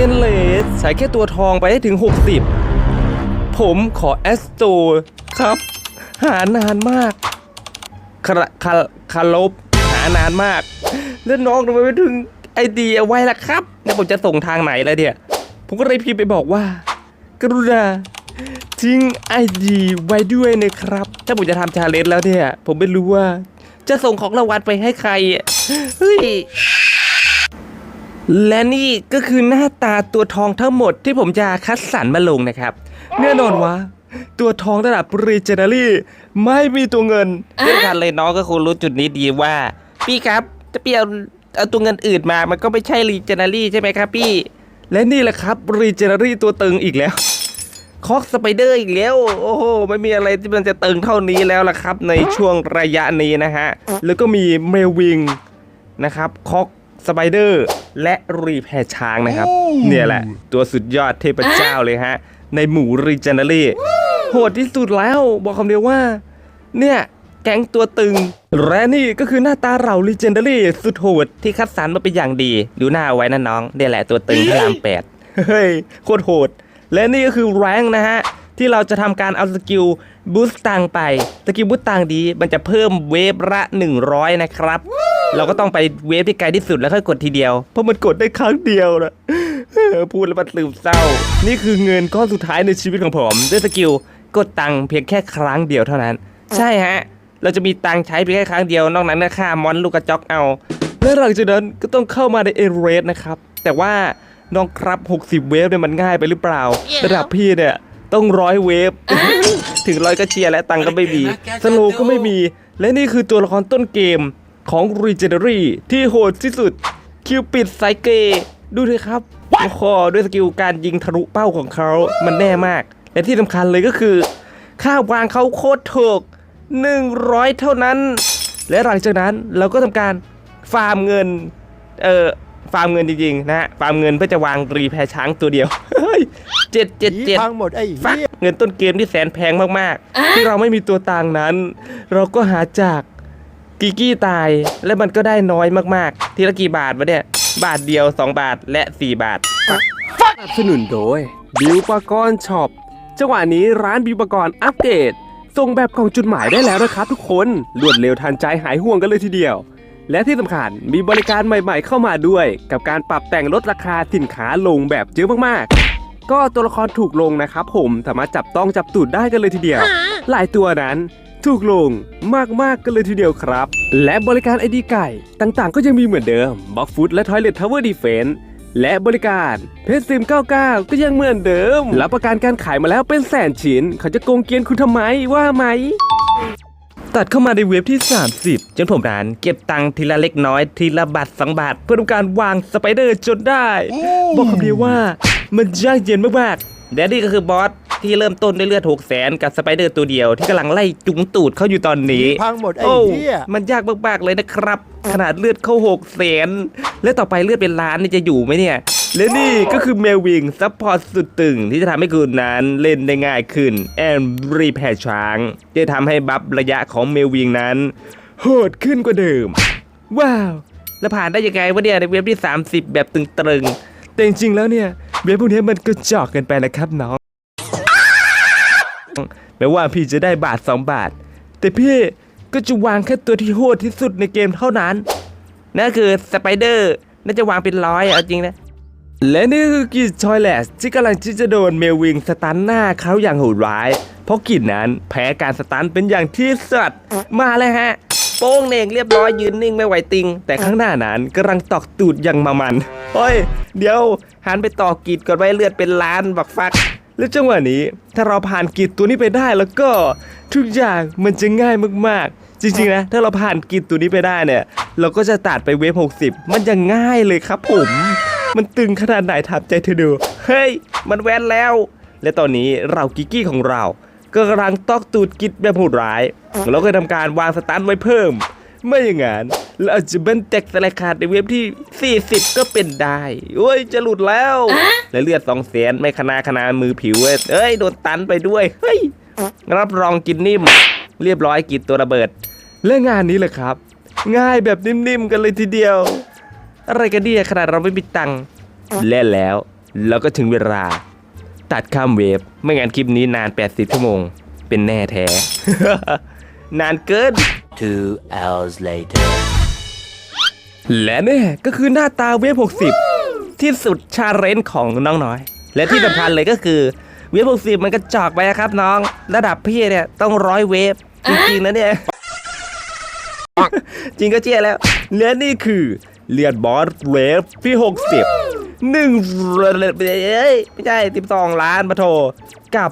เอนเลสใช้แค่ตัวทองไปให้ถึง 60 ผมขอแอสโตครับ หานานมากคาราคาคารบหานานมาก แล้วน้องทำไมไม่ถึงไอเดียไว้ล่ะครับ แล้วผมจะส่งทางไหนแล้วเนี่ย ผมก็เลยพิมพ์ไปบอกว่า กรุณาทิ้งไอดีไว้ด้วยนะครับ ถ้าผมจะทำชาเลนจ์แล้วเนี่ย ผมไม่รู้ว่า จะส่งของรางวัลไปให้ใคร เฮ้ย และนี่ก็คือหน้าตาตัวทองทั้งหมดที่ผมจะคัดสรรมาลงนะครับ แน่นอนว่า ตัวทองระดับรีเจนารี่ไม่มีตัวเงินเรื่องการเลยน้องก็คงรู้จุดนี้ดีว่า พี่ครับจะเปลี่ยนเอาตัวเงินอื่นมา มันก็ไม่ใช่รีเจนารี่ใช่ไหมครับพี่ และนี่แหละครับรีเจนารี่ตัวตึงอีกแล้วคอกสไปเดอร์อีกแล้ว โอ้โห ไม่มีอะไรที่มันจะตึงเท่านี้แล้วล่ะครับ ในช่วงระยะนี้นะฮะ แล้วก็มีเมลวิงนะครับคอก สไปเดอร์และรีแพรช้างนะครับ เนี่ยแหละ ตัวสุดยอดเทพเจ้าเลยฮะ ในหมู่รีเจนเนอรี่โหดที่สุดแล้วบอกคำเดียวว่า เนี่ยแก๊งตัวตึง และนี่ก็คือหน้าตาเรา Legendary สุดโหดที่คัดสรรมาเป็นอย่างดี ดูหน้าเอาไว้นะน้องเนี่ยแหละตัวตึงพระรามแปดเฮ้ยโคตรโหด และนี่ก็คือแรงนะฮะ ที่เราจะทำการเอาสกิลบูสต์ตังไป สกิลบูสต์ตังดีมันจะเพิ่มเวฟละ 100 นะครับ เราก็ต้องไปเวฟที่ไกลที่สุดแล้วค่อยกดทีเดียว เพราะมันกดได้ครั้งเดียวนะพูดแล้วมันตื่นเศร้า นี่คือเงินก้อนสุดท้ายในชีวิตของผม ด้วยสกิลกดตังค์เพียงแค่ครั้งเดียวเท่านั้น ใช่ฮะ เราจะมีตังค์ใช้เพียงแค่ครั้งเดียวนอกนั้นก็ค่ามอนลูกกระจอกเอา และหลังจากนั้นก็ต้องเข้ามาในเอเรสนะครับ แต่ว่าน้องครับ 60 เวฟเนี่ยมันง่ายไปหรือเปล่า ระดับพี่เนี่ยต้องร้อยเวฟ ถึงร้อยก็เชียร์และตังค์ก็ไม่มี สโลว์ก็ไม่มี และนี่คือตัวละครต้นเกม ของ Regenery ที่โหดที่สุด คิวปิดไซเกดูเลยครับโอ้โหด้วยสกิลการยิงทะลุเป้าของเขา มันแน่มาก และที่สำคัญเลยก็คือ ค่าวางเขาโคตรถูก100 เท่านั้น และหลังจากนั้นเราก็ทำการฟาร์มเงิน เอ่อ ฟาร์มเงินจริงๆ นะฮะ ฟาร์มเงินเพื่อจะวางรีแพรช้างตัวเดียวเฮ้ยเจ็ดเจ็ดผีเจ็ดพังหมดไอ้ฟักเหี้ยเงินต้นเกมที่แสนแพงมากๆ ที่เราไม่มีตัวต่างนั้น เราก็หาจาก กิกกี้ตายและมันก็ได้น้อยมากๆ ทีละกี่บาทวะเนี่ย บาทเดียว 2 บาทและ 4 บาท สนับสนุนโดยบิวปากรช็อปจังหวะนี้ร้านบิวปากรอัปเดตส่งแบบกล่องจุดหมายได้แล้วนะครับทุกคนรวดเร็วทันใจหายห่วงกันเลยทีเดียว และที่สำคัญมีบริการใหม่ๆเข้ามาด้วย กับการปรับแต่งลดราคาสินค้าลงแบบเยอะมากๆ ก็ตัวละครถูกลงนะครับผมสามารถจับต้องจับตูดได้กันเลยทีเดียว หลายตัวนั้น ถูกลงมากๆกันเลยทีเดียวครับ และบริการไอดีไก่ต่างๆ ก็ยังมีเหมือนเดิมบ็อกฟุตและทอยเลททาวเวอร์ดีเฟนและบริการเพจซิม 99 ก็ยังเหมือนเดิม รับประกันการขายมาแล้วเป็นแสนชิ้น เขาจะโกงเกียนคุณทำไมว่าไหม ตัดเข้ามาในเว็บที่ 30 จนผมนั้นเก็บตังค์ทีละเล็กน้อยทีละบาทสองบาท เพื่อทำการวางสไปเดอร์จนได้ บอกคำเดียวว่ามันยากเย็นมากๆและนี่ก็คือบอส ที่เริ่มต้นด้วยเลือด6แสนกับสไปเดอร์ตัวเดียว ที่กำลังไล่จุงตูดเขาอยู่ตอนนี้พังหมดไอ้โอ้เหี้ยมันยากมากๆเลยนะครับ ขนาดเลือดเข้าหกแสนและต่อไปเลือดเป็นล้านนี่จะอยู่ไหมเนี่ยและนี่ก็คือเมลวิงซัพพอร์ตสุดตึงที่จะทำให้คุณนั้นเล่นได้ง่ายขึ้นแอนรีแพรช้างจะทำให้บัฟระยะของเมลวิงนั้นโหดขึ้นกว่าเดิม ว้าว แล้วผ่านได้ยังไงวะเนี่ยในเว็บที่ 30 แบบตึงๆแต่จริงๆแล้วเนี่ย เว็บพวกนี้มันก็จอกเกันไปนะครับน้อง แม้ว่าพี่จะได้บาท2บาท แต่พี่ก็จะวางแค่ตัวที่โหดที่สุดในเกมเท่านั้น นั่นคือสไปเดอร์น่าจะวางเป็นร้อยเอาจริงนะ และนี่คือกิจทอยเลสที่กำลังที่จะโดนเมลวิงสตันหน้าเขาอย่างโหดร้าย เพราะกิจนั้นแพ้การสตันเป็นอย่างที่สัตว์มาเลยฮะ โป้งเน่งเรียบร้อยยืนนิ่งไม่ไหวติง แต่ข้างหน้านั้นกำลังตอกตูดอย่างมามันเฮ้ย เดี๋ยวหันไปต่อกีดก่อนไว้เลือดเป็นล้านบักฟัก แล้วจังหวะนี้ถ้าเราผ่านกิจตัวนี้ไปได้แล้วก็ทุกอย่างมันจะง่ายมากๆ จริงๆนะถ้าเราผ่านกิจตัวนี้ไปได้เนี่ย เราก็จะตัดไปเวฟ60 มันยังง่ายเลยครับผม มันตึงขนาดไหนถามใจเธอดูเฮ้ยมันแวนแล้ว และตอนนี้เรากิกกี้ของเรา ก็กำลังตอกตูดกิจแบบโหดร้ายเราก็ทำการวางสตันไว้เพิ่ม ไม่อย่างนั้นเราอาจจะเบันแตกสลายขาดในเว็บที่ 40 ก็เป็นได้โอ้ยจะหลุดแล้ว และเลือดสองแสนไม่คณาคณามือผิวเว้ยเอ้ยโดนตันไปด้วยเฮ้ยรับรองกินนิ่ม เรียบร้อยกินตัวระเบิด และงานนี้แหละครับ ง่ายแบบนิ่มๆกันเลยทีเดียว อะไรกันเนี่ยขนาดเราไม่มีตังค์และแล้ว แล้วก็ถึงเวลา ตัดข้ามเวฟไม่งั้นคลิปนี้นาน 80 ชั่วโมง เป็นแน่แท้ นานเกิน Two hours later. และนี่ก็คือหน้าตาเวฟ60 ที่สุดชาเรนจ์ของน้องน้อย และที่สำคัญเลยก็คือ เวฟ60 มันกระจอกไปอะครับน้อง ระดับพี่เนี่ยต้องร้อยเวฟจริงๆนะเนี่ย จริงก็เจี๊ยแล้วและนี่คือเลือดบอสเวฟที่ 60หนึ่งเอ้ยไม่ใช่12ล้านมาโทกับ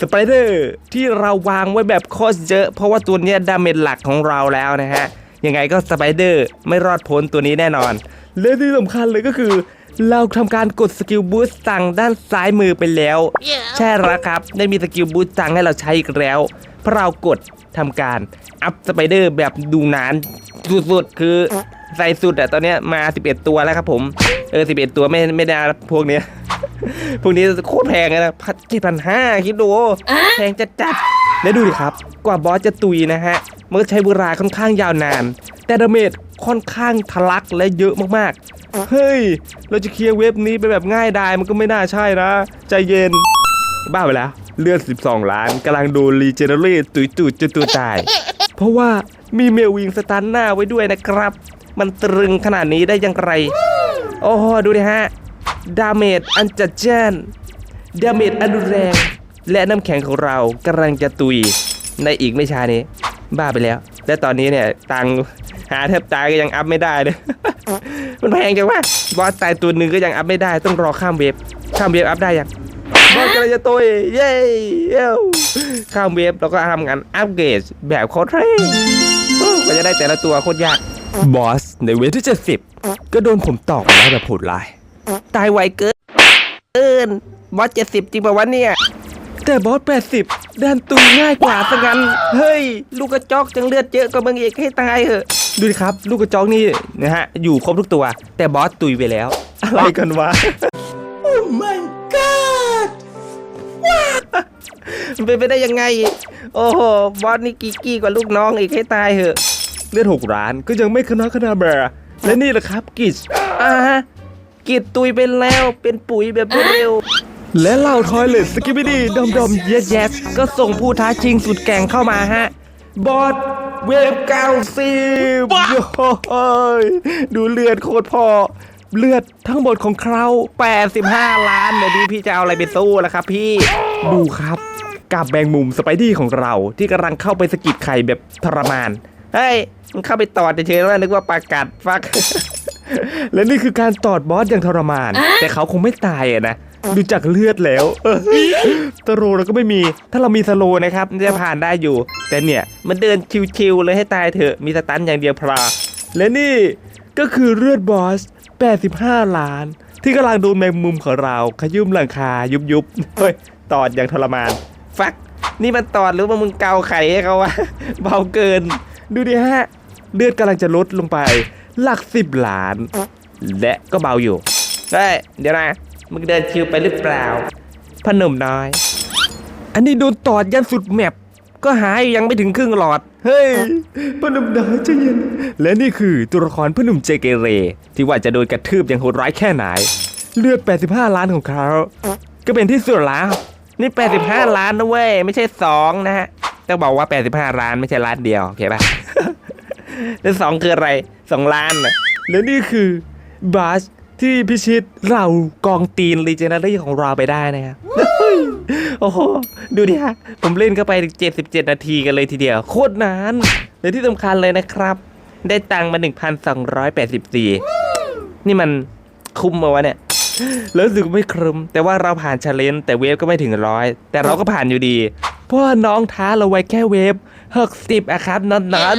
สไปเดอร์ที่เราวางไว้แบบโคตรเยอะ เพราะว่าตัวเนี้ยดาเมจหลักของเราแล้วนะฮะ ยังไงก็สไปเดอร์ไม่รอดพ้นตัวนี้แน่นอน และที่สำคัญเลยก็คือ เราทำการกดสกิลบูสต์สั่งด้านซ้ายมือไปแล้วใช่แล้วครับ ได้มีสกิลบูสต์สั่งให้เราใช้อีกแล้วเพราะเรากดทำการอัพสไปเดอร์แบบดูนานสุดๆคือใส่สุดอะตอนเนี้ยมา 11 ตัวแล้วครับผม เออ 11 ตัวไม่ไม่ได้นะพวกเนี้ย พวกนี้โคตรแพงเลยนะพันเจ็ดพันห้าคิดดูแพงจัดจัดๆแล้วดูดิครับ กว่าบอสจะตุยนะฮะ มันก็ใช้เวลาค่อนข้างยาวนาน แต่ดาเมจค่อนข้างทะลักและเยอะมากๆ เฮ้ย เราจะเคลียร์เว็บนี้ไปแบบง่ายดายมันก็ไม่น่าใช่นะ ใจเย็น บ้าไปแล้ว เลือด 12 ล้านกำลังโดนรีเจเนเรตตุยตุยจนตัวตาย เพราะว่ามีเมลวิงสตันหน้าไว้ด้วยนะครับ มันตรึงขนาดนี้ได้อยังไงโอ้โหดูดิฮะ ดาเมจอันจัดจ้านดาเมจอันรุนแรง และน้ำแข็งของเรากำลังจะตุยในอีกไม่ช้านี้ บ้าไปแล้ว และตอนนี้เนี่ยตังหาแทบตายก็ยังอัพไม่ได้เลยมันแพงจังวะบอสตายตัวหนึ่งก็ยังอัพไม่ได้ ต้องรอข้ามเวฟข้ามเวฟอัพได้ยังบอสกำลังจะตุยเย้เย้ข้ามเวฟแล้วก็ทำงานอัปเกรดแบบโคตรเท่ก็จะได้แต่ละตัวโคตรยากบอสในเวฟที่70ก็โดนผมตอกแล้วแบบโหดร้าย ตายไวเกินเอินบอสเจ็ดสิบจริงป่าวะเนี่ย แต่บอสแปดสิบดันตุยง่ายกว่าซะงั้น เฮ้ย ลูกกระจอกจังเลือดเยอะกว่ามึงอีกให้ตายเหอะ ดูดิครับ ลูกกระจอกนี่นะฮะ อยู่ครบทุกตัว แต่บอสตุยไปแล้ว อะไรกันวะ โอ้ my god มันเป็นไปได้ยังไง โอ้โห บอสนี่กีกี้กว่าลูกน้องอีกให้ตายเหอะ เลือดหกล้านก็ยังไม่คณะคณาแบร์และนี่แหละครับกิจอ่าฮะ กิดตุยไปแล้วเป็นปุ๋ยแบบรวดเร็ว และเหล่าทอยเลตสกิบิดี้ดอมดอมเยสเยสก็ส่งผู้ท้าชิงสุดแกร่งเข้ามาฮะ บอสเวฟเก้าสิบโอ้ยดูเลือดโคตรพอ เลือดทั้งหมดของเขา85 ล้านเดี๋ยวนี้พี่จะเอาอะไรไปสู้ล่ะครับพี่ดูครับกับแบงมุมสไปดี้ของเรา ที่กำลังเข้าไปสะกิดไข่แบบทรมาน เฮ้ย มันเข้าไปตอดเฉยๆแล้วนึกว่าปลากัดฟัก และนี่คือการตอดบอสอย่างทรมาน แต่เขาคงไม่ตายอะนะดูจากเลือดแล้วเออสโลว์เราก็ไม่มี ถ้าเรามีสโลว์นะครับจะผ่านได้อยู่ แต่เนี่ยมันเดินชิวๆเลยให้ตายเถอะมีสตันอย่างเดียวพราและนี่ก็คือเลือดบอส 85 ล้าน ที่กำลังโดนแมงมุมของเราขยุ่มหลังคายุบๆเฮ้ยตอดอย่างทรมาน ฟัก นี่มันตอดหรือว่ามึงเกาไข่ให้เขาวะเบาเกิน ดูดิฮะ เลือดกำลังจะลดลงไป หลักสิบล้าน และก็เบาอยู่เฮ้ยเดี๋ยวนะมึงเดินชิวไปหรือเปล่าพอหนุ่มน้อย อันนี้โดนตอดยันสุดแมปก็หายยังไม่ถึงครึ่งหลอด เฮ้ยพอหนุ่มน้อยใจเย็น และนี่คือตัวละครพอหนุ่มเจเกเร ที่ว่าจะโดนกระทืบอย่างโหดร้ายแค่ไหน เลือด 85 ล้านของเขา ก็เป็นที่สุดแล้ว นี่ 85 ล้านนะเว้ย ไม่ใช่ 2 นะฮะ ต้องบอกว่า 85 ล้านไม่ใช่ล้านเดียว โอเคป่ะ แล้วสองคืออะไรสองล้านนะแล้วนี่คือบาสที่พิชิตเรากองตีนรีเจน a รี่ของเราไปได้นะครับโอ้โห ดูดิฮะ ผมเล่นเข้าไป 77 นาทีกันเลยทีเดียว โคตรนานและที่สำคัญเลยนะครับ ได้ตังค์มา 1,284 นี่มันคุ้มมาวะเนี่ยแล้วรู้สึกไม่ครึม แต่ว่าเราผ่านชาเลนจ์แต่เวฟก็ไม่ถึงร้อยแต่เราก็ผ่านอยู่ดี เพราะว่าน้องท้าเราไว้แค่เวฟ60อะครับนั้นนั้น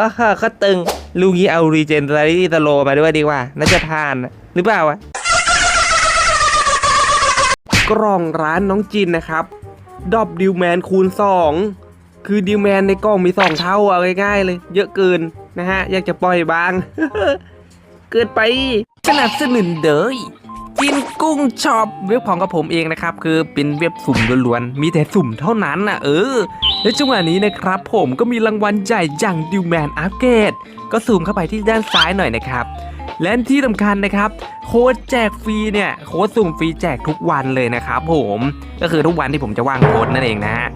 อ่าฮะเขาตึงลูงี้เอารีเจนเ a รี่ตโลมาด้วยดีกว่า น่าจะผ่านหรือเปล่าวะกล่องร้านน้องจินนะครับดอบดิวแมนคูณ 2 คือดิวแมนในกล่องมี 2 เท่าเอาง่ายๆเลย เยอะเกินนะฮะ อยากจะปล่อยบาง เกินไปสนับสนุนเดยกินกุ้งช็อปเว็บของกับผมเองนะครับ คือเป็นเว็บสุ่มล้วนๆ มีแต่สุ่มเท่านั้นนะเออ และจังหวะนี้นะครับผมก็มีรางวัลใหญ่อย่างดิวแมนอัปเกรดก็ซูมเข้าไปที่ด้านซ้ายหน่อยนะครับ และที่สำคัญนะครับ โค้ดแจกฟรีเนี่ยโค้ดสุ่มฟรีแจกทุกวันเลยนะครับผมก็คือทุกวันที่ผมจะว่างโค้ดนั่นเองนะฮะ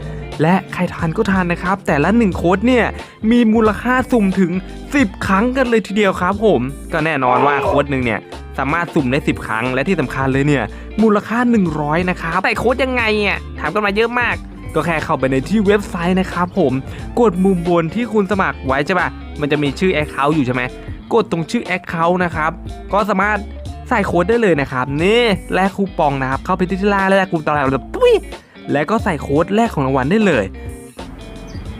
และใครทานก็ทานนะครับ แต่ละหนึ่งโค้ดเนี่ยมีมูลค่าสุ่มถึง 10 ครั้งกันเลยทีเดียวครับผม ก็แน่นอนว่าโค้ดหนึ่งเนี่ยสามารถสุ่มได้ 10 ครั้งและที่สำคัญเลยเนี่ยมูลค่า 100 นะครับใส่โค้ดยังไงอะถามกันมาเยอะมาก ก็แค่เข้าไปในที่เว็บไซต์นะครับผมกดมุมบนที่คุณสมัครไว้ใช่ปะมันจะมีชื่อ Account อยู่ใช่ไหมกดตรงชื่อ Account นะครับก็สามารถใส่โค้ดได้เลยนะครับนี่แลกคูปองนะครับเข้าไปที่ที่ล่าแลกคูปองแล้วปุ้ยแล้วก็ใส่โค้ดแลกของรางวัลได้เลย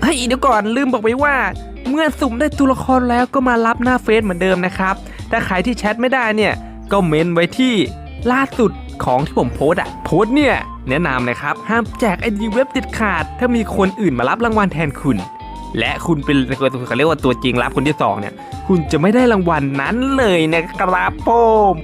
เฮ้ยเดี๋ยวก่อนลืมบอกไปว่า เมื่อสุ่มได้ตัวละครแล้วก็มารับหน้าเฟซเหมือนเดิมนะครับถ้าใครที่แชทไม่ได้เนี่ยก็เมนไว้ที่ล่าสุดของที่ผมโพสอะโพสเนี่ย แนะนำนะครับห้ามแจกไอดีเว็บติดขาด ถ้ามีคนอื่นมารับรางวัลแทนคุณ และคุณเป็นเขาเรียกว่าตัวจริงรับคนที่สองเนี่ย คุณจะไม่ได้รางวัลนั้นเลยนะครับผม